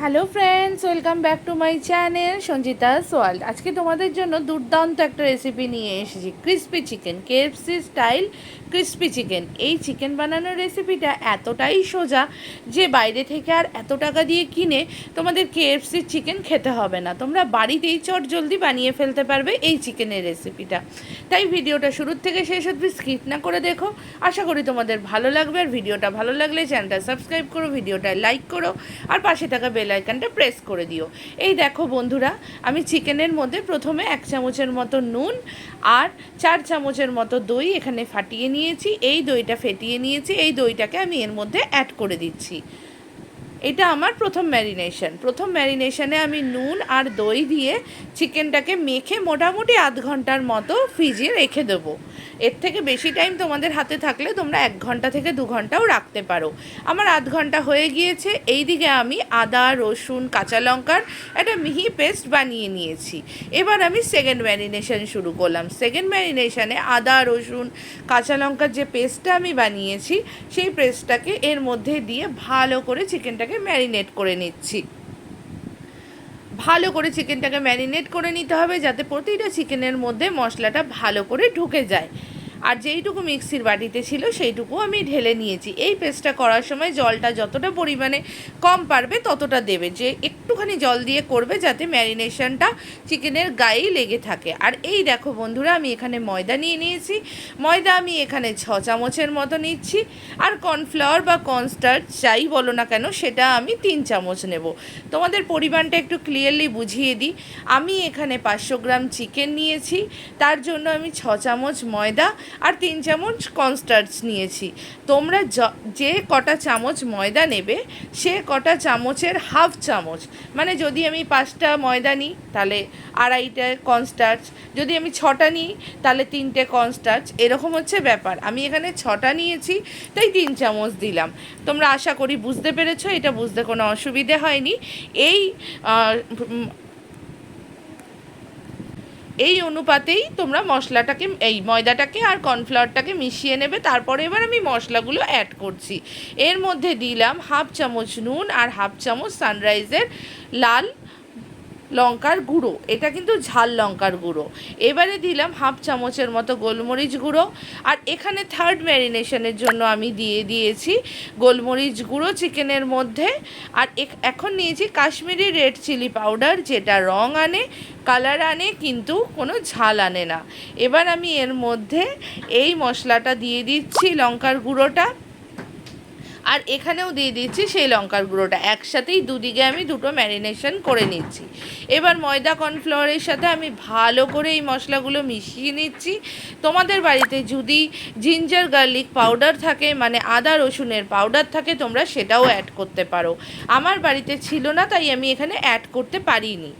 Hello friends welcome back to my channel Sanjita world আজকে তোমাদের জন্য দুর্দান্ত একটা রেসিপি নিয়ে এসেছি। Crispy chicken KFC style crispy chicken এই চিকেন বানানোর রেসিপিটা এতটাই সোজা যে বাইরে থেকে আর এত টাকা দিয়ে কিনে তোমাদের কেএফসির চিকেন খেতে হবে না। তোমরা বাড়িতেই চট জলদি বানিয়ে ফেলতে পারবে এই চিকেনের রেসিপিটা তাই ভিডিওটা শুরুর থেকে শেষ অবধি স্কিপ না করে দেখো। আশা করি তোমাদের ভালো লাগবে। আর ভিডিওটা ভালো লাগলে চ্যানেলটা সাবস্ক্রাইব করো ভিডিওটা লাইক করো। আর পাশে থাকা বেল আইকনটা প্রেস করে দিও। এই দেখো বন্ধুরা, আমি চিকেনের মধ্যে প্রথমে এক চামচের মতো নুন আর চার চামচের মতো দই এখানে ফাটিয়ে নিয়েছি। এই দইটা ফেটিয়ে নিয়েছি, এই দইটাকে আমি এর মধ্যে অ্যাড করে দিচ্ছি। এটা আমার প্রথম ম্যারিনেশন প্রথম ম্যারিনেশনে আমি নুন আর দই দিয়ে চিকেনটাকে মেখে মোটামুটি আধ ঘণ্টার মতো ফ্রিজে রেখে দেবো। এর থেকে বেশি টাইম তোমাদের হাতে থাকলে তোমরা এক ঘণ্টা থেকে দু ঘন্টাও রাখতে পারো। আমার আধ ঘণ্টা হয়ে গিয়েছে এই দিকে আমি আদা, রসুন, কাঁচা লঙ্কার একটা মিহি পেস্ট বানিয়ে নিয়েছি। এবার আমি সেকেন্ড ম্যারিনেশন শুরু করলাম। সেকেন্ড ম্যারিনেশনে আদা, রসুন, কাঁচা লঙ্কার যে পেস্টটা আমি বানিয়েছি, সেই পেস্টটাকে এর মধ্যে দিয়ে ভালো করে চিকেনটাকে ম্যারিনেট করে নিচ্ছি। ভালো করে চিকেনটাকে ম্যারিনেট করে নিতে হবে যাতে প্রতিটা চিকেনের মধ্যে মশলাটা ভালো করে ঢুকে যায়। আর যেইটুকু মিক্সির বাটিতে ছিল, সেইটুকু আমি ঢেলে নিয়েছি। এই পেস্টটা করার সময় জলটা যতটা পরিমাণে কম পারবে ততটা দেবে। যে একটুখানি জল দিয়ে করবে যাতে ম্যারিনেশনটা চিকেনের গায়েই লেগে থাকে। আর এই দেখো বন্ধুরা, আমি এখানে ময়দা নিয়ে নিয়েছি। ময়দা আমি এখানে ছ চামচের মতো নিচ্ছি। আর কর্নফ্লাওয়ার বা কর্নস্টার্চ যাই বলো না কেন, সেটা আমি তিন চামচ নেব। তোমাদের পরিমাণটা একটু ক্লিয়ারলি বুঝিয়ে দিই। আমি এখানে পাঁচশো গ্রাম চিকেন নিয়েছি। তার জন্য আমি ছ চামচ ময়দা আর তিন চামচ কনস্টার্চ নিয়েছি। তোমরা যে কটা চামচ ময়দা নেবে, সে কটা চামচের হাফ চামচ। মানে যদি আমি পাঁচটা ময়দা নিই, তাহলে আড়াইটা কনস্টার্চ যদি আমি ছটা নিই, তাহলে তিনটে কনস্টার্চ এরকম হচ্ছে ব্যাপার। আমি এখানে ছটা নিয়েছি, তাই তিন চামচ দিলাম। তোমরা আশা করি বুঝতে পেরেছ, এটা বুঝতে কোনো অসুবিধে হয়নি। এই এই অনুপাতেই তোমরা মশলাটাকে, এই ময়দাটাকে আর কর্নফ্লাওয়ারটাকে মিশিয়ে নেবে। তারপরে এবার আমি মশলাগুলো অ্যাড করছি। এর মধ্যে দিলাম হাফ চামচ নুন আর হাফ চামচ সানরাইজের লাল লঙ্কার গুঁড়ো, এটা কিন্তু ঝাল লঙ্কার গুঁড়ো। এবারে দিলাম হাফ চামচের মতো গোলমরিচ গুঁড়ো, আর এখানে থার্ড ম্যারিনেশনের জন্য আমি দিয়ে দিয়েছি গোলমরিচ গুঁড়ো চিকেনের মধ্যে। আর এখন নিয়েছি কাশ্মীরি রেড চিলি পাউডার যেটা রং আনে কালার আনে, কিন্তু কোনো ঝাল আনে না। এবার আমি এর মধ্যে এই মশলাটা দিয়ে দিচ্ছি লঙ্কার গুঁড়োটা। আর এখানেও দিয়ে দিচ্ছি সেই লঙ্কার গুঁড়োটা। একসাথেই দুদিকে আমি দুটো ম্যারিনেশন করে নিচ্ছি। এবার ময়দা কর্নফ্লাওয়ারের সাথে আমি ভালো করে এই মশলাগুলো মিশিয়ে নিচ্ছি। তোমাদের বাড়িতে যদি জিঞ্জার গার্লিক পাউডার থাকে মানে আদা রসুনের পাউডার থাকে, তোমরা সেটাও অ্যাড করতে পারো। আমার বাড়িতে ছিল না, তাই আমি এখানে অ্যাড করতে পারিনি।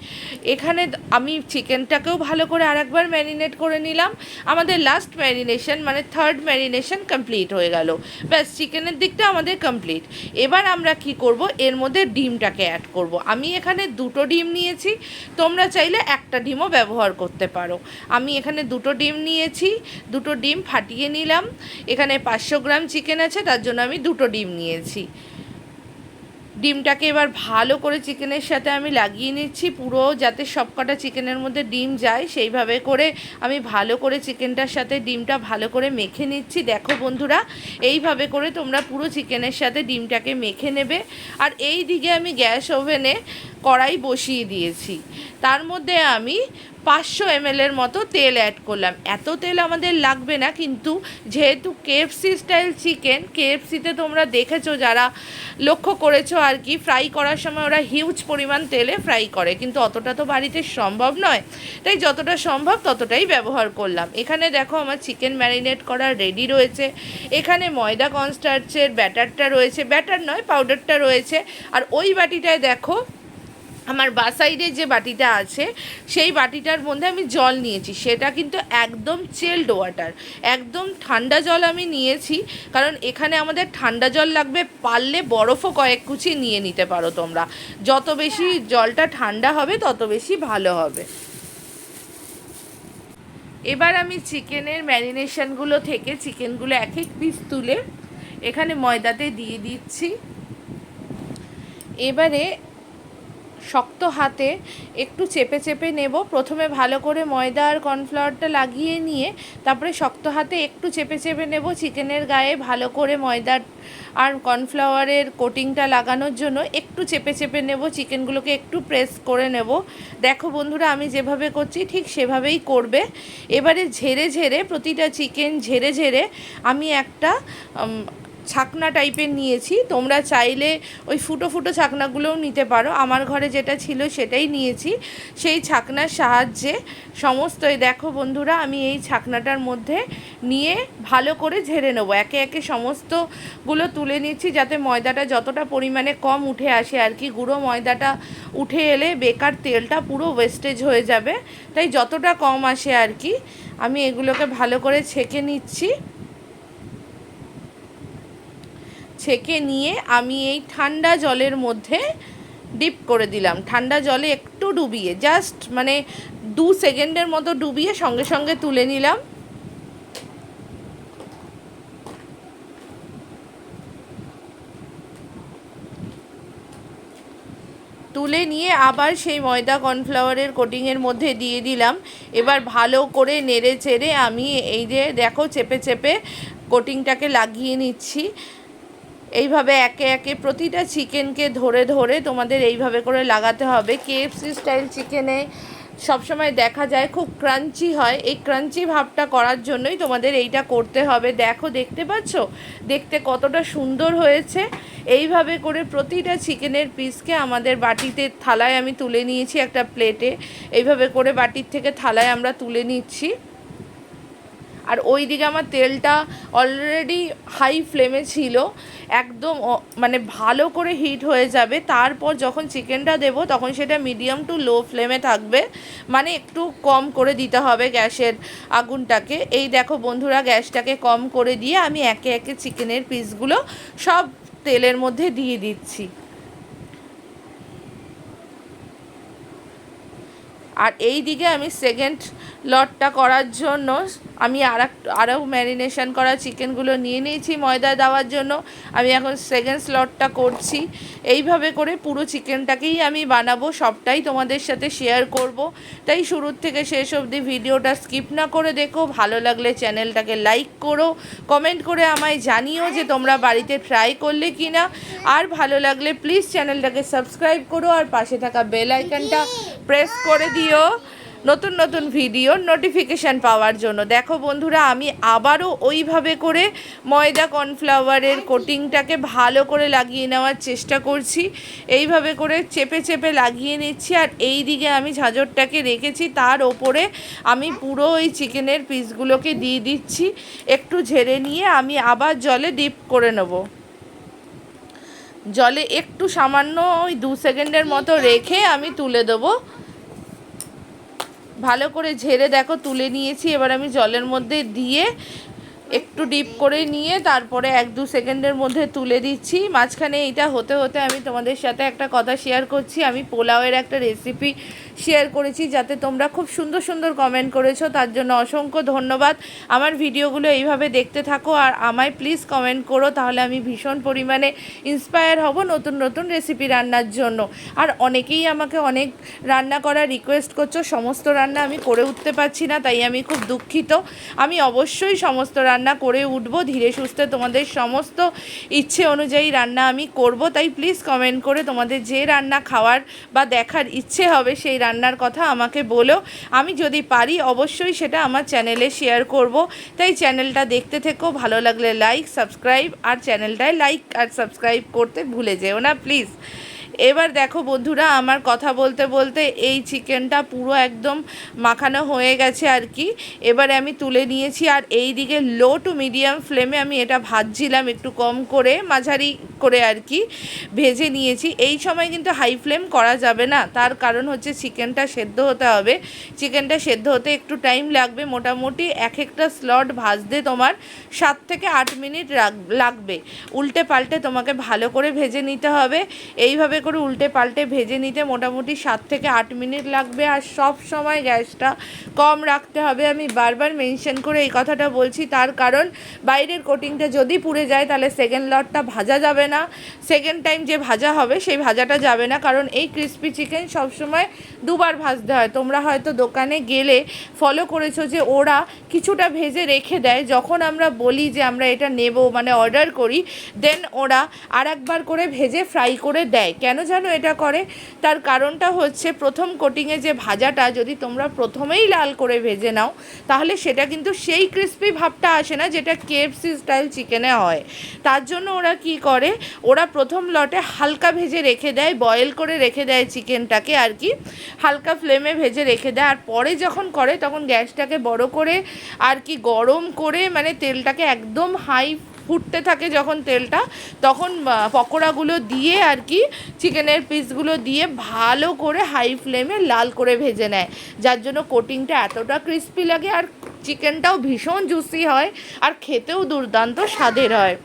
এখানে আমি চিকেনটাকেও ভালো করে আরেকবার ম্যারিনেট করে নিলাম। আমাদের লাস্ট ম্যারিনেশন মানে থার্ড ম্যারিনেশন কমপ্লিট হয়ে গেল। ব্যাস চিকেনের দিকটা আমাদের কমপ্লিট এবার আমরা কি করব? এর মধ্যে ডিমটাকে অ্যাড করব। আমি এখানে দুটো ডিম নিয়েছি। তোমরা চাইলে একটা ডিমও ব্যবহার করতে পারো। আমি এখানে দুটো ডিম নিয়েছি। দুটো ডিম ফাটিয়ে নিলাম। এখানে পাঁচশো গ্রাম চিকেন আছে, তার জন্য আমি দুটো ডিম নিয়েছি। ডিমটাকে এবার ভালো করে চিকেনের সাথে আমি লাগিয়ে নিচ্ছি। পুরো যাতে সব কটা চিকেনের মধ্যে ডিম যায়, সেইভাবে করে আমি ভালো করে চিকেনটার সাথে ডিমটা ভালো করে মেখে নিচ্ছি। দেখো বন্ধুরা, এইভাবে করে তোমরা পুরো চিকেনের সাথে ডিমটাকে মেখে নেবে। আর এই দিকে আমি গ্যাস ওভেনে কড়াই বসিয়ে দিয়েছি। তার মধ্যে আমি পাঁচশো এমএলের মতো তেল অ্যাড করলাম। এত তেল আমাদের লাগবে না, কিন্তু যেহেতু কেএফসি স্টাইল চিকেন কেএফসিতে তোমরা দেখেছ যারা লক্ষ্য করেছ আর কি ফ্রাই করার সময় ওরা হিউজ পরিমাণ তেলে ফ্রাই করে, কিন্তু অতটা তো বাড়িতে সম্ভব নয়। তাই যতটা সম্ভব ততটাই ব্যবহার করলাম। এখানে দেখো আমার চিকেন ম্যারিনেট করা রেডি রয়েছে। এখানে ময়দা কনস্টার্চের ব্যাটারটা রয়েছে। ব্যাটার নয় পাউডারটা রয়েছে। আর ওই বাটিটায় দেখো আমার বা সাইডে যে বাটিটা আছে, সেই বাটিটার মধ্যে আমি জল নিয়েছি। সেটা কিন্তু একদম চেল্ড ওয়াটার একদম ঠান্ডা জল আমি নিয়েছি, কারণ এখানে আমাদের ঠান্ডা জল লাগবে, পারলে বরফও কয়েক কুচি নিয়ে নিতে পারো তোমরা। যত বেশি জলটা ঠান্ডা হবে, তত বেশি ভালো হবে। এবার আমি চিকেনের ম্যারিনেশনগুলো থেকে চিকেনগুলো এক এক পিস তুলে এখানে ময়দাতে দিয়ে দিচ্ছি। এবারে শক্ত হাতে একটু চেপে চেপে নেব। প্রথমে ভালো করে ময়দা আর কর্নফ্লাওয়ারটা লাগিয়ে নিয়ে তারপরে শক্ত হাতে একটু চেপে চেপে নেব চিকেনের গায়ে ভালো করে ময়দা আর কর্নফ্লাওয়ারের কোটিংটা লাগানোর জন্য একটু চেপে চেপে নেব, চিকেনগুলোকে একটু প্রেস করে নেব। দেখো বন্ধুরা, আমি যেভাবে করছি ঠিক সেভাবেই করবে। এবারে ঝেড়ে ঝেড়ে প্রতিটা চিকেন ঝেড়ে ঝেড়ে আমি একটা ছাকনা টাইপের নিয়েছি। তোমরা চাইলে ওই ফুটো ফুটো ছাকনাগুলোও নিতে পারো। আমার ঘরে যেটা ছিল সেটাই নিয়েছি। সেই ছাকনার সাহায্যে সমস্ত দেখো বন্ধুরা, আমি এই ছাকনাটার মধ্যে নিয়ে ভালো করে ঝেড়ে নেব। একে একে সমস্তগুলো তুলে নিচ্ছি যাতে ময়দাটা যতটা পরিমাণে কম উঠে আসে আর কি। গুঁড়ো ময়দাটা উঠে এলে বেকার তেলটা পুরো ওয়েস্টেজ হয়ে যাবে। তাই যতটা কম আসে আর কি, আমি এগুলোকে ভালো করে ছেঁকে নিচ্ছি। ছেঁকে নিয়ে আমি এই ঠান্ডা জলের মধ্যে ডিপ করে দিলাম। ঠান্ডা জলে একটু ডুবিয়ে জাস্ট মানে দু সেকেন্ডের মতো ডুবিয়ে সঙ্গে সঙ্গে তুলে নিলাম। তুলে নিয়ে আবার সেই ময়দা কর্নফ্লাওয়ারের কোটিংয়ের মধ্যে দিয়ে দিলাম। এবার ভালো করে নেড়ে চেড়ে আমি এই যে দেখো চেপে চেপে কোটিংটাকে লাগিয়ে নিচ্ছি। এইভাবে একে একে প্রতিটা চিকেনকে ধরে ধরে তোমাদের এইভাবে করে লাগাতে হবে। কেএফসি স্টাইল চিকেনে সবসময় দেখা যায় খুব ক্রাঞ্চি হয়। এই ক্রাঞ্চি ভাবটা করার জন্যই তোমাদের এইটা করতে হবে। দেখো, দেখতে পাচ্ছ? দেখতে কতটা সুন্দর হয়েছে। এইভাবে করে প্রতিটা চিকেনের পিসকে আমাদের বাটিতে থালায় আমি তুলে নিয়েছি একটা প্লেটে এইভাবে করে বাটির থেকে থালায় আমরা তুলে নিচ্ছি। আর ওই দিকে আমার তেলটা অলরেডি হাই ফ্লেমে ছিল, একদম মানে ভালো করে হিট হয়ে যাবে। তারপর যখন চিকেনটা দেবো, তখন সেটা মিডিয়াম টু লো ফ্লেমে থাকবে। মানে একটু কম করে দিতে হবে গ্যাসের আগুনটাকে। এই দেখো বন্ধুরা, গ্যাসটাকে কম করে দিয়ে আমি একে একে চিকেনের পিসগুলো সব তেলের মধ্যে দিয়ে দিচ্ছি। আর এই দিকে আমি সেকেন্ড লটটা করার জন্য আমি আর আরও ম্যারিনেশন করা চিকেনগুলো নিয়ে নিয়েছি ময়দা দেওয়ার জন্য। আমি এখন সেকেন্ড স্লটটা করছি। এইভাবে করে পুরো চিকেনটাকেই আমি বানাবো, সবটাই তোমাদের সাথে শেয়ার করব। তাই শুরুর থেকে শেষ অবধি ভিডিওটা স্কিপ না করে দেখো। ভালো লাগলে চ্যানেলটাকে লাইক করো কমেন্ট করে আমায় জানিও যে তোমরা বাড়িতে ট্রাই করলে কি না আর ভালো লাগলে প্লিজ চ্যানেলটাকে সাবস্ক্রাইব করো আর পাশে থাকা বেল আইকনটা প্রেস করে দিও। নতুন নতুন ভিডিওর নোটিফিকেশান পাওয়ার জন্য। দেখো বন্ধুরা, আমি আবারও ওইভাবে করে ময়দা কর্নফ্লাওয়ারের কোটিংটাকে ভালো করে লাগিয়ে নেওয়ার চেষ্টা করছি। এইভাবে করে চেপে চেপে লাগিয়ে নিচ্ছি আর এই দিকে আমি ঝাঁঝরটাকে রেখেছি। তার ওপরে আমি পুরো ওই চিকেনের পিসগুলোকে দিয়ে দিচ্ছি। একটু ঝেড়ে নিয়ে আমি আবার জলে ডিপ করে নেব। জলে একটু সামান্য ওই দু সেকেন্ডের মতো রেখে আমি তুলে দেবো। ভালো করে ঝেড়ে দেখো, তুলে নিয়েছি। এবার আমি জলের মধ্যে দিয়ে একটু ডিপ করে নিয়ে তারপরে এক দু সেকেন্ডের মধ্যে তুলে দিচ্ছি। মাঝখানে এইটা হতে হতে আমি তোমাদের সাথে একটা কথা শেয়ার করছি। আমি পোলাওয়ের একটা রেসিপি শেয়ার করেছি যাতে তোমরা খুব সুন্দর সুন্দর কমেন্ট করেছ। তার জন্য অসংখ্য ধন্যবাদ। আমার ভিডিওগুলো এইভাবে দেখতে থাকো আর আমায় প্লিজ কমেন্ট করো, তাহলে আমি ভীষণ পরিমাণে ইন্সপায়ার হব নতুন নতুন রেসিপি রান্নার জন্য। আর অনেকেই আমাকে অনেক রান্না করার রিকোয়েস্ট করছ, সমস্ত রান্না আমি করে উঠতে পারছি না, তাই আমি খুব দুঃখিত। আমি অবশ্যই সমস্ত রান্না করে উঠব, ধীরে সুস্থে তোমাদের সমস্ত ইচ্ছে অনুযায়ী রান্না আমি করব, তাই প্লিজ কমেন্ট করে তোমাদের যে রান্না খাওয়ার বা দেখার ইচ্ছে হবে সেই রান্নার কথা আমাকে বলো। আমি যদি পারি অবশ্যই সেটা আমার চ্যানেলে শেয়ার করব। তাই চ্যানেলটা দেখতে থেকো, ভালো লাগলে লাইক সাবস্ক্রাইব আর চ্যানেলটায় লাইক আর সাবস্ক্রাইব করতে ভুলে যেও না প্লিজ এবার দেখো বন্ধুরা, আমার কথা বলতে বলতে এই চিকেনটা পুরো একদম মাখানো হয়ে গেছে আর কি। এবারে আমি তুলে নিয়েছি আর এই দিকে লো টু মিডিয়াম ফ্লেমে আমি এটা ভাজছিলাম একটু কম করে, মাঝারি করে আর কি, ভেজে নিয়েছি। এই সময় কিন্তু হাই ফ্লেম করা যাবে না, তার কারণ হচ্ছে চিকেনটা সেদ্ধ হতে হবে। চিকেনটা সেদ্ধ হতে একটু টাইম লাগবে, মোটামুটি এক একটা স্লট ভাজতে তোমার সাত থেকে আট মিনিট লাগবে। উল্টে পাল্টে তোমাকে ভালো করে ভেজে নিতে হবে। এইভাবে করে উল্টে পাল্টে ভেজে নিতে মোটামুটি সাত থেকে আট মিনিট লাগবে আর সব সময় গ্যাসটা কম রাখতে হবে। আমি বারবার মেনশন করে এই কথাটা বলছি, তার কারণ বাইরের কোটিংটা যদি পুড়ে যায় তাহলে সেকেন্ড লটটা ভাজা যাবে না। সেকেন্ড টাইম যে ভাজা হবে, সেই ভাজাটা যাবে না, কারণ এই ক্রিস্পি চিকেন সবসময় দুবার ভাজতে হয়। তোমরা হয়তো দোকানে গেলে ফলো করেছ যে ওরা কিছুটা ভেজে রেখে দেয়। যখন আমরা বলি যে আমরা এটা নেব মানে অর্ডার করি দেন ওরা আর একবার করে ভেজে ফ্রাই করে দেয়। কেন জানো এটা করে? তার কারণটা হচ্ছে প্রথম কোটিংয়ে যে ভাজাটা যদি তোমরা প্রথমেই লাল করে ভেজে নাও, তাহলে সেটা কিন্তু সেই ক্রিস্পি ভাবটা আসে না যেটা কেএফসি স্টাইল চিকেনে হয়। তার জন্য ওরা কি করে? ওরা প্রথম লটে হালকা ভেজে রেখে দেয় বয়েল করে রেখে দেয় চিকেনটাকে আর কি। হালকা ফ্লেমে ভেজে রেখে দেয়, আর পরে যখন করে তখন গ্যাসটাকে বড় করে আর কি গরম করে মানে তেলটাকে একদম হাই ফুটতে থাকে যখন তেলটা, তখন পকোড়াগুলো দিয়ে আর কি চিকেনের পিসগুলো দিয়ে ভালো করে হাই ফ্লেমে লাল করে ভেজে নেয়। যার জন্য কোটিংটা এতটা ক্রিস্পি লাগে আর চিকেনটাও ভীষণ জুসি হয় আর খেতেও দুর্দান্ত স্বাদের হয়।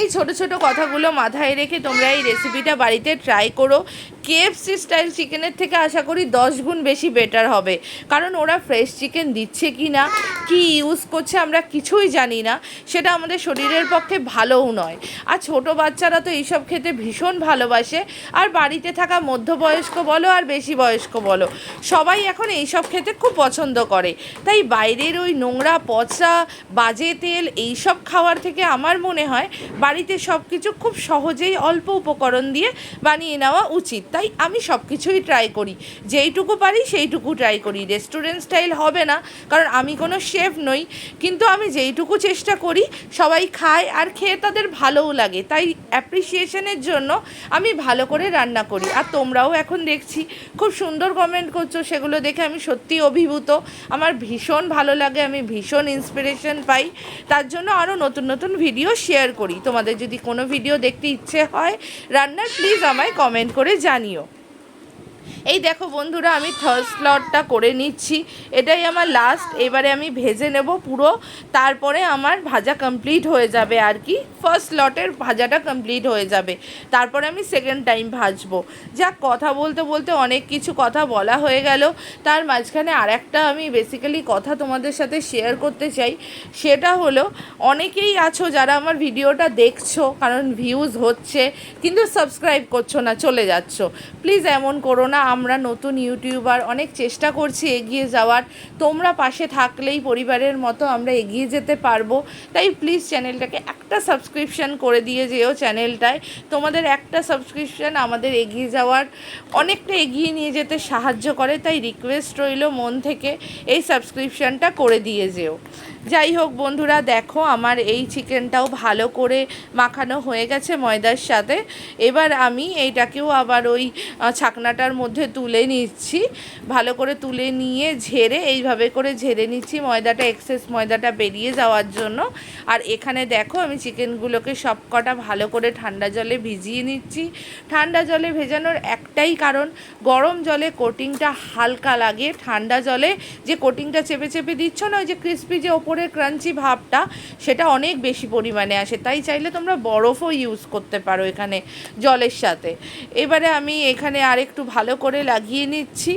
এই ছোট ছোট কথাগুলো মাথায় রেখে তোমরা এই রেসিপিটা বাড়িতে ট্রাই করো। কেএফসি স্টাইল চিকেনের থেকে আশা করি দশ গুণ বেশি বেটার হবে। কারণ ওরা ফ্রেশ চিকেন দিচ্ছে কি না কি ইউজ করছে আমরা কিছুই জানি না। সেটা আমাদের শরীরের পক্ষে ভালোও নয়। আর ছোট বাচ্চারা তো এইসব খেতে ভীষণ ভালোবাসে। আর বাড়িতে থাকা মধ্যবয়স্ক বলো আর বেশি বয়স্ক বলো, সবাই এখন এইসব খেতে খুব পছন্দ করে। তাই বাইরের ওই নোংরা পচা, বাজে তেল এইসব খাওয়ার থেকে আমার মনে হয় বাড়িতে সব কিছু খুব সহজেই অল্প উপকরণ দিয়ে বানিয়ে নেওয়া উচিত। তাই আমি সব কিছুই ট্রাই করি। যেইটুকু পারি সেইটুকু ট্রাই করি। রেস্টুরেন্ট স্টাইল হবে না, কারণ আমি কোনো শেফ নই। কিন্তু আমি যেইটুকু চেষ্টা করি, সবাই খায় আর খেয়ে তাদের ভালোও লাগে। তাই অ্যাপ্রিসিয়েশনের জন্য আমি ভালো করে রান্না করি। আর তোমরাও এখন দেখছি, খুব সুন্দর কমেন্ট করছ। সেগুলো দেখে আমি সত্যি অভিভূত। আমার ভীষণ ভালো লাগে, আমি ভীষণ ইন্সপিরেশন পাই। তার জন্য আরও নতুন নতুন ভিডিও শেয়ার করি। তোমাদের যদি কোনো ভিডিও দেখতে ইচ্ছে হয় রান্নার প্লিজ আমায় কমেন্ট করে জানিও। এই দেখো বন্ধুরা, আমি থার্ড স্লটটা করে নিচ্ছি। এটাই আমার লাস্ট এবারে আমি ভেজে নেব পুরো, তারপরে আমার ভাজা কমপ্লিট হয়ে যাবে আর কি। ফার্স্ট স্লটের ভাজাটা কমপ্লিট হয়ে যাবে। তারপরে আমি সেকেন্ড টাইম ভাজবো। যা কথা বলতে বলতে অনেক কিছু কথা বলা হয়ে গেল। তার মাঝখানে আর একটা আমি বেসিক্যালি কথা তোমাদের সাথে শেয়ার করতে চাই। সেটা হলো, অনেকেই আছো যারা আমার ভিডিওটা দেখছ, কারণ ভিউজ হচ্ছে, কিন্তু সাবস্ক্রাইব করছ না, চলে যাচ্ছ। প্লিজ এমন করো না আমরা নতুন ইউটিউবার, অনেক চেষ্টা করছি এগিয়ে যাওয়ার। তোমরা পাশে থাকলেই পরিবারের মতো আমরা এগিয়ে যেতে পারব। তাই প্লিজ চ্যানেলটাকে একটা সাবস্ক্রিপশন করে দিয়ে যেও চ্যানেলটায় তোমাদের একটা সাবস্ক্রিপশন আমাদের এগিয়ে যাওয়ার অনেকটা এগিয়ে নিয়ে যেতে সাহায্য করে। তাই রিকোয়েস্ট রইল মন থেকে এই সাবস্ক্রিপশনটা করে দিয়ে যেও। যাই হোক বন্ধুরা, দেখো আমার এই চিকেনটাও ভালো করে মাখানো হয়ে গেছে ময়দার সাথে। এবার আমি এইটাকেও আবার ওই ছাকনাটার মধ্যে তুলে নিচ্ছি। ভালো করে তুলে নিয়ে ঝেড়ে, এইভাবে করে ঝেড়ে নিচ্ছি ময়দাটা এক্সেস ময়দাটা বেরিয়ে যাওয়ার জন্য। আর এখানে দেখো আমি চিকেনগুলোকে সব কটা ভালো করে ঠান্ডা জলে ভিজিয়ে নিচ্ছি। ঠান্ডা জলে ভেজানোর একটাই কারণ, গরম জলে কোটিংটা হালকা লাগে। ঠান্ডা জলে যে কোটিংটা চেপে চেপে দিচ্ছ না, ওই যে ক্রিস্পি যে ওপরের ক্রাঞ্চি ভাবটা সেটা অনেক বেশি পরিমাণে আসে। তাই চাইলে তোমরা বরফও ইউজ করতে পারো এখানে জলের সাথে। এবারে আমি এখানে আর একটু ভালো করে লাগিয়ে নিচ্ছি।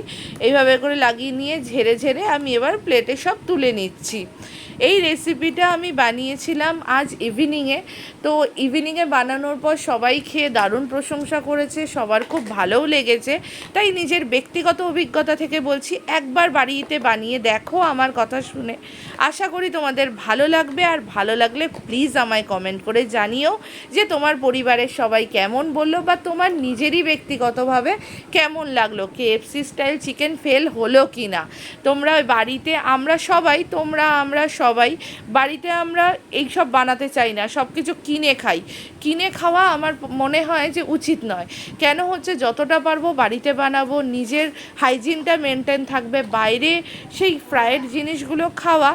এইভাবে করে লাগিয়ে নিয়ে ঝেড়ে ঝেড়ে আমি এবার প্লেটে সব তুলে নিচ্ছি। এই রেসিপিটা আমি বানিয়েছিলাম আজ ইভিনিংয়ে তো ইভিনিংয়ে বানানোর পর সবাই খেয়ে দারুণ প্রশংসা করেছে, সবার খুব ভালোও লেগেছে। তাই নিজের ব্যক্তিগত অভিজ্ঞতা থেকে বলছি, একবার বাড়িতে বানিয়ে দেখো আমার কথা শুনে। আশা করি তোমাদের ভালো লাগবে, আর ভালো লাগলে প্লিজ আমায় কমেন্ট করে জানিও যে তোমার পরিবারের সবাই কেমন বলল বা তোমার নিজেরই ব্যক্তিগতভাবে কেমন লাগল কেএফসি স্টাইল চিকেন ফেল হলো কি না তোমরা বাড়িতে, আমরা সবাই, তোমরা, আমরা সবাই। বাড়িতে আমরা এই সব বানাতে চাই না সব কিছু কিনে খাই। কিনে খাওয়া আমার মনে হয় যে উচিত নয়। কেন হচ্ছে যতটা পারব বাড়িতে বানাবো, নিজের হাইজিনটা মেনটেন থাকবে, বাইরে সেই ফ্রায়েড জিনিসগুলো খাওয়া।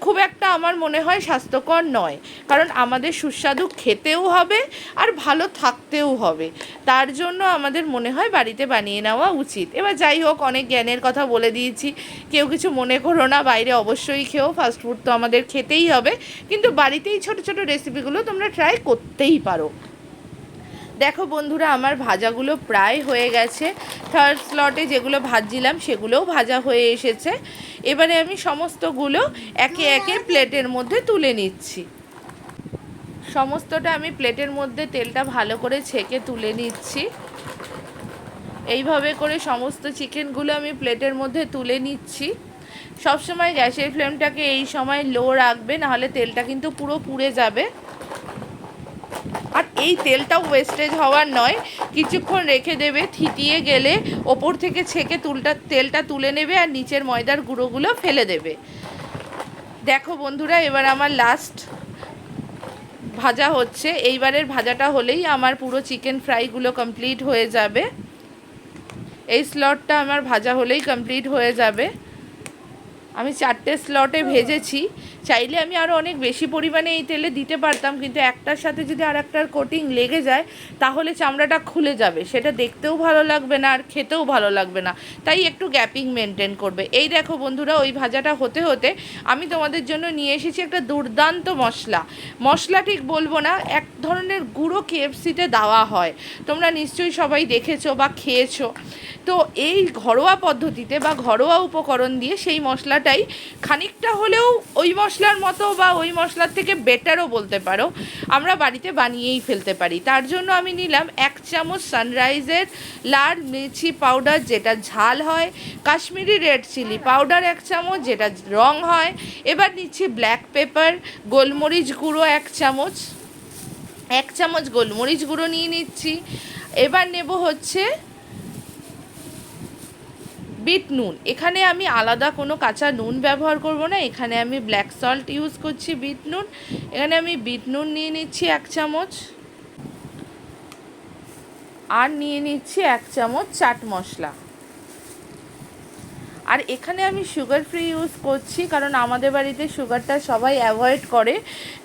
খুব একটা আমার মনে হয় স্বাস্থ্যকর নয়। কারণ আমাদের সুস্বাদু খেতেও হবে আর ভালো থাকতেও হবে। তার জন্য আমাদের মনে হয় বাড়িতে বানিয়ে নেওয়া উচিত। এবার যাই হোক, অনেক জ্ঞানের কথা বলে দিয়েছি। কেউ কিছু মনে করো না, বাইরে অবশ্যই খেও ফাস্টফুড তো আমাদের খেতেই হবে। কিন্তু বাড়িতেই ছোট ছোট রেসিপিগুলো তোমরা ট্রাই করতেই পারো। দেখো বন্ধুরা, আমার ভাজাগুলো প্রায় হয়ে গেছে। থার্ড স্লটে যেগুলো ভাজছিলাম, সেগুলোও ভাজা হয়ে এসেছে। এবারে আমি সমস্তগুলো একে একে প্লেটের মধ্যে তুলে নিচ্ছি। সমস্তটা আমি প্লেটের মধ্যে তেলটা ভালো করে ছেঁকে তুলে নিচ্ছি। এইভাবে করে সমস্ত চিকেনগুলো আমি প্লেটের মধ্যে তুলে নিচ্ছি। সবসময় গ্যাসের ফ্লেমটাকে এই সময় লো রাখবে, নাহলে তেলটা কিন্তু পুরো পুড়ে যাবে। এই তেলটাও ওয়েস্টেজ হওয়ার নয় কিছুক্ষণ রেখে দেবে থিতিয়ে গেলে ওপর থেকে ছেঁকে তুলটা তেলটা তুলে নেবে আর নিচের ময়দার গুঁড়োগুলো ফেলে দেবে। দেখো বন্ধুরা এবার আমার লাস্ট ভাজা হচ্ছে। এইবারের ভাজাটা হলেই আমার পুরো চিকেন ফ্রাইগুলো কমপ্লিট হয়ে যাবে। এই স্লটটা আমার ভাজা হলেই কমপ্লিট হয়ে যাবে। আমি চারটে স্লটে ভেজেছি। চাইলে আমি আরও অনেক বেশি পরিমাণে এই তেলে দিতে পারতাম, কিন্তু একটার সাথে যদি আর একটার কোটিং লেগে যায়, তাহলে চামড়াটা খুলে যাবে। সেটা দেখতেও ভালো লাগবে না আর খেতেও ভালো লাগবে না। তাই একটু গ্যাপিং মেনটেন করবে। এই দেখো বন্ধুরা, ওই ভাজাটা হতে হতে আমি তোমাদের জন্য নিয়ে এসেছি একটা দুর্দান্ত মশলা। মশলা ঠিক বলব না, এক ধরনের গুঁড়ো কেএফসিতে দেওয়া হয়। তোমরা নিশ্চয়ই সবাই দেখেছ বা খেয়েছো। তো এই ঘরোয়া পদ্ধতিতে বা ঘরোয়া উপকরণ দিয়ে সেই মশলাটাই খানিকটা হলেও ওই মশলার মতো বা ওই মশলার থেকে বেটারও বলতে পারো, আমরা বাড়িতে বানিয়েই ফেলতে পারি। তার জন্য আমি নিলাম এক চামচ সানরাইজের লাল মির্চি পাউডার যেটা ঝাল হয়, কাশ্মীরি রেড চিলি পাউডার এক চামচ, যেটা রং হয়। এবার নিচ্ছি ব্ল্যাক পেপার গোলমরিচ গুঁড়ো এক চামচ এক চামচ গোলমরিচ গুঁড়ো নিয়ে নিচ্ছি। এবার নেব হচ্ছে বিট নুন। এখানে আমি আলাদা কোনো কাঁচা নুন ব্যবহার করব না। এখানে আমি ব্ল্যাক সল্ট ইউজ করছি বিট নুন। এখানে আমি বিট নুন নিয়ে নিচ্ছি এক চামচ। আর নিয়ে নিচ্ছি এক চামচ চাট মশলা। আর এখানে আমি সুগার ফ্রি ইউজ করছি কারণ আমাদের বাড়িতে সুগারটা সবাই অ্যাভয়েড করে।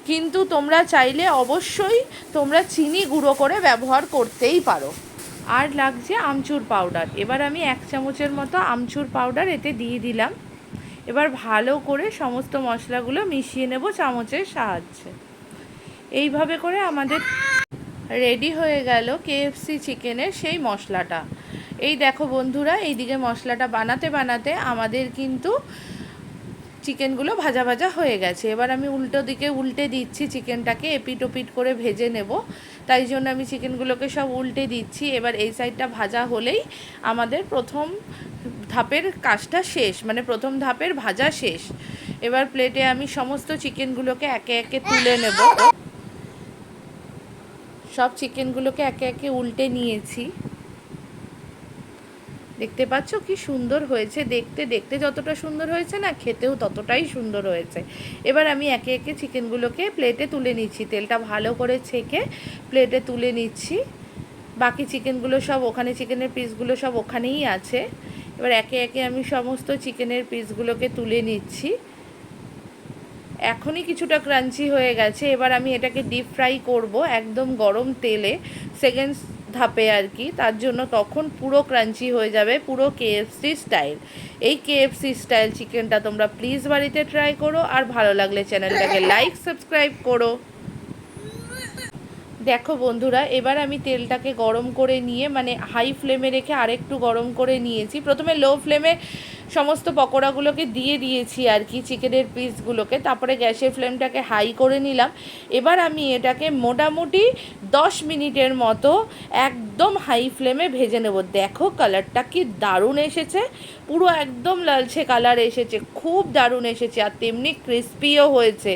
কিন্তু তোমরা চাইলে অবশ্যই তোমরা চিনি গুঁড়ো করে ব্যবহার করতেই পারো। আর লাগছে আমচুর পাউডার এবার আমি এক চামচের মতো আমচুর পাউডার এতে দিয়ে দিলাম। এবার ভালো করে সমস্ত মশলাগুলো মিশিয়ে নেব চামচের সাহায্যে। এইভাবে করে আমাদের রেডি হয়ে গেল কেএফসি চিকেনের সেই মশলাটা। এই দেখো বন্ধুরা, এইদিকে মশলাটা বানাতে বানাতে আমাদের কিন্তু চিকেনগুলো ভাজা ভাজা হয়ে গেছে। এবার আমি উল্টো দিকে উল্টে দিচ্ছি চিকেনটাকে, এপিট ওপিট করে ভেজে নেব। তাই জন্য আমি চিকেনগুলোকে সব উল্টে দিচ্ছি। এবার এই সাইডটা ভাজা হলেই আমাদের প্রথম ধাপের কাজটা শেষ মানে প্রথম ধাপের ভাজা শেষ। এবার প্লেটে আমি সমস্ত চিকেনগুলোকে একে একে তুলে নেব। সব চিকেনগুলোকে একে একে উল্টে নিয়েছি। দেখতে পাচ্ছ কি সুন্দর হয়েছে। দেখতে দেখতে যতটা সুন্দর হয়েছে না, খেতেও ততটাই সুন্দর হয়েছে। এবার আমি একে একে চিকেনগুলোকে প্লেটে তুলে নিচ্ছি। তেলটা ভালো করে ছেঁকে প্লেটে তুলে নিচ্ছি। বাকি চিকেনগুলো সব ওখানে, চিকেনের পিসগুলো সব ওখানেই আছে। এবার একে একে আমি সমস্ত চিকেনের পিসগুলোকে তুলে নিচ্ছি। এখনই কিছুটা ক্রাঞ্চি হয়ে গেছে। এবার আমি এটাকে ডিপ ফ্রাই করব একদম গরম তেলে। সেকেন্ড ধাপে আর কি, তার জন্য তখন পুরো ক্রাঞ্চি হয়ে যাবে পুরো কেএফসি স্টাইল এই কেএফসি স্টাইল চিকেনটা তোমরা প্লিজ বাড়িতে ট্রাই করো আর ভালো লাগলে চ্যানেলটাকে লাইক সাবস্ক্রাইব করো। দেখো বন্ধুরা, এবার আমি তেলটাকে গরম করে নিয়ে মানে হাই ফ্লেমে রেখে আরেকটু গরম করে নিয়েছি। প্রথমে লো ফ্লেমে সমস্ত পকোড়াগুলোকে দিয়ে দিয়েছি আর কি, চিকেনের পিসগুলোকে তারপরে গ্যাসের ফ্লেমটাকে হাই করে নিলাম। এবার আমি এটাকে মোটামুটি দশ মিনিটের মতো একদম হাই ফ্লেমে ভেজে নেব। দেখো কালারটা কি দারুণ এসেছে। পুরো একদম লালচে কালার এসেছে। খুব দারুণ এসেছে আর তেমনি ক্রিস্পিও হয়েছে।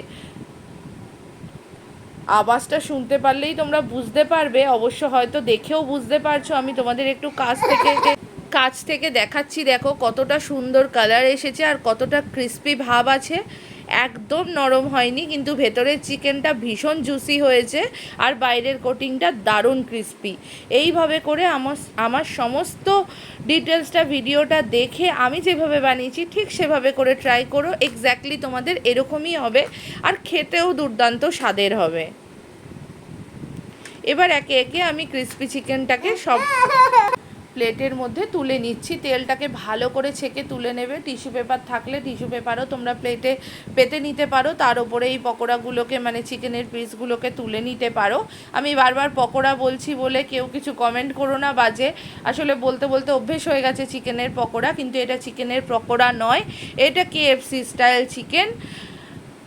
আওয়াজটা শুনতে পারলেই তোমরা বুঝতে পারবে। অবশ্য হয়তো দেখেও বুঝতে পারছ। আমি তোমাদের একটু কাছ থেকে কাছ থেকে দেখাচ্ছি, দেখো কতটা সুন্দর কালার এসেছে আর কতটা ক্রিস্পি ভাব আছে। একদম নরম হয়নি, কিন্তু ভেতরের চিকেনটা ভীষণ জুসি হয়েছে আর বাইরের কোটিংটা দারুণ ক্রিস্পি এইভাবে করে আমার আমার সমস্ত ডিটেলসটা ভিডিওটা দেখে আমি যেভাবে বানিয়েছি, ঠিক সেভাবে করে ট্রাই করো এক্স্যাক্টলি তোমাদের এরকমই হবে আর খেতেও দুর্দান্ত স্বাদের হবে। এবার একে একে আমি ক্রিস্পি চিকেনটাকে সব প্লেটের মধ্যে তুলে নিচ্ছি। তেলটাকে ভালো করে ছেঁকে তুলে নেবে। টিস্যু পেপার থাকলে টিস্যু পেপারও তোমরা প্লেটে পেতে নিতে পারো। তার উপরে এই পকোড়াগুলোকে মানে চিকেনের পিসগুলোকে তুলে নিতে পারো। আমি বারবার পকোড়া বলছি বলে কেউ কিছু কমেন্ট করো না বাজে। আসলে বলতে বলতে অভ্যেস হয়ে গেছে চিকেনের পকোড়া, কিন্তু এটা চিকেনের পকোড়া নয়। এটা কেএফসি স্টাইল চিকেন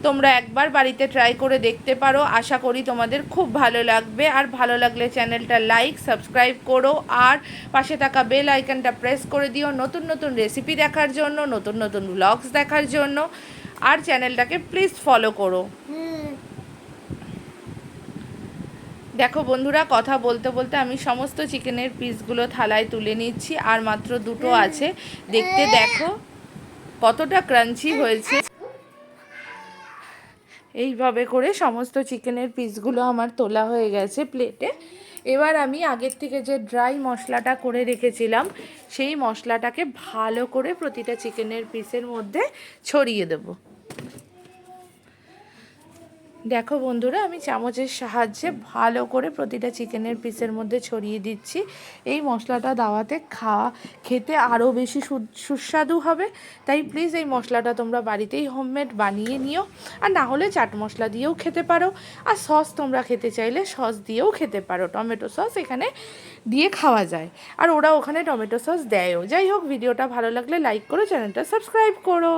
তোমরা একবার বাড়িতে ট্রাই করে দেখতে পারো। আশা করি তোমাদের খুব ভালো লাগবে। আর ভালো লাগলে চ্যানেলটা লাইক সাবস্ক্রাইব করো। আর পাশে থাকা বেল আইকনটা প্রেস করে দিও নতুন নতুন রেসিপি দেখার জন্য নতুন নতুন ব্লগস দেখার জন্য। আর চ্যানেলটাকে প্লিজ ফলো করো। দেখো বন্ধুরা কথা বলতে বলতে আমি সমস্ত চিকেনের পিসগুলো থালায় তুলে নিচ্ছি। আর মাত্র দুটো আছে। দেখতে দেখো কতটা ক্রাঞ্চি হয়েছে। এইভাবে করে সমস্ত চিকেনের পিসগুলো আমার তোলা হয়ে গেছে প্লেটে। এবার আমি আগের থেকে যে ড্রাই মশলাটা করে রেখেছিলাম, সেই মশলাটাকে ভালো করে প্রতিটা চিকেনের পিসের মধ্যে ছড়িয়ে দেবো। দেখো বন্ধুরা, আমি চামচের সাহায্যে ভালো করে প্রতিটা চিকেনের পিসের মধ্যে ছড়িয়ে দিচ্ছি। এই মশলাটা দাওয়াতে খাওয়া খেতে আরও বেশি সুস্বাদু হবে। তাই প্লিজ এই মশলাটা তোমরা বাড়িতেই হোমমেড বানিয়ে নিও। আর না হলে চাট মশলা দিয়েও খেতে পারো। আর সস তোমরা খেতে চাইলে সস দিয়েও খেতে পারো। টমেটো সস এখানে দিয়ে খাওয়া যায়। আর ওরা ওখানে টমেটো সস দেয়ও। যাই হোক, ভিডিওটা ভালো লাগলে লাইক করো, চ্যানেলটা সাবস্ক্রাইব করো।